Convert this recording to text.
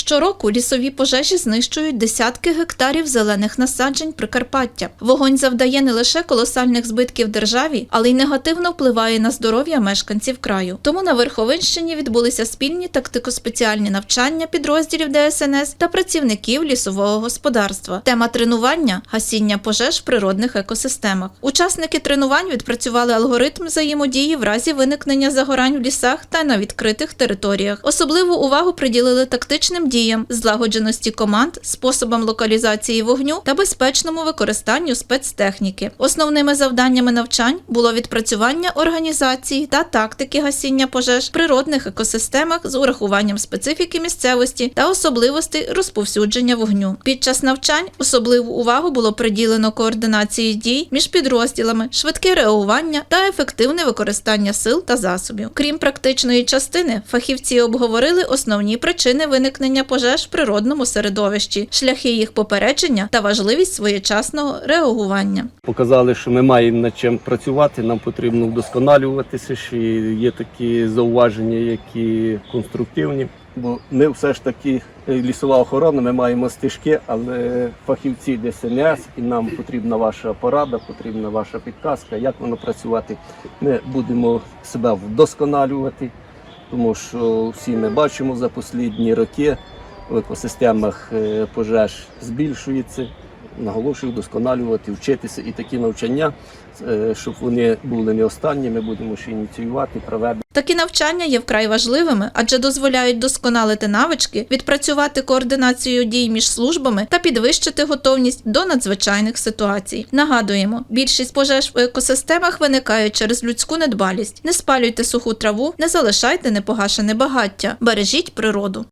Щороку лісові пожежі знищують десятки гектарів зелених насаджень Прикарпаття. Вогонь завдає не лише колосальних збитків державі, але й негативно впливає на здоров'я мешканців краю. Тому на Верховинщині відбулися спільні тактико-спеціальні навчання підрозділів ДСНС та працівників лісового господарства. Тема тренування гасіння пожеж в природних екосистемах. Учасники тренувань відпрацювали алгоритм взаємодії в разі виникнення загорань в лісах та на відкритих територіях. Особливу увагу приділили тактичним діям, злагодженості команд, способам локалізації вогню та безпечному використанню спецтехніки. Основними завданнями навчань було відпрацювання організації та тактики гасіння пожеж в природних екосистемах з урахуванням специфіки місцевості та особливостей розповсюдження вогню. Під час навчань особливу увагу було приділено координації дій між підрозділами, швидке реагування та ефективне використання сил та засобів. Крім практичної частини, фахівці обговорили основні причини виникнення пожеж в природному середовищі, шляхи їх попередження та важливість своєчасного реагування. Показали, що ми маємо над чим працювати, нам потрібно вдосконалюватися. Ще є такі зауваження, які конструктивні. Бо ми все ж таки е, лісова охорона, ми маємо стежки, але фахівці ДСНС, і нам потрібна ваша порада, потрібна ваша підказка, як воно працювати. Ми будемо себе вдосконалювати, тому що всі ми бачимо за останні роки в екосистемах е, пожеж збільшується. Наголошую вдосконалювати, вчитися і такі навчання, е, щоб вони були не останні. Ми будемо ще ініціювати, проведемо. Такі навчання є вкрай важливими, адже дозволяють досконалити навички, відпрацювати координацію дій між службами та підвищити готовність до надзвичайних ситуацій. Нагадуємо, більшість пожеж в екосистемах виникають через людську недбалість. Не спалюйте суху траву, не залишайте непогашене багаття, бережіть природу.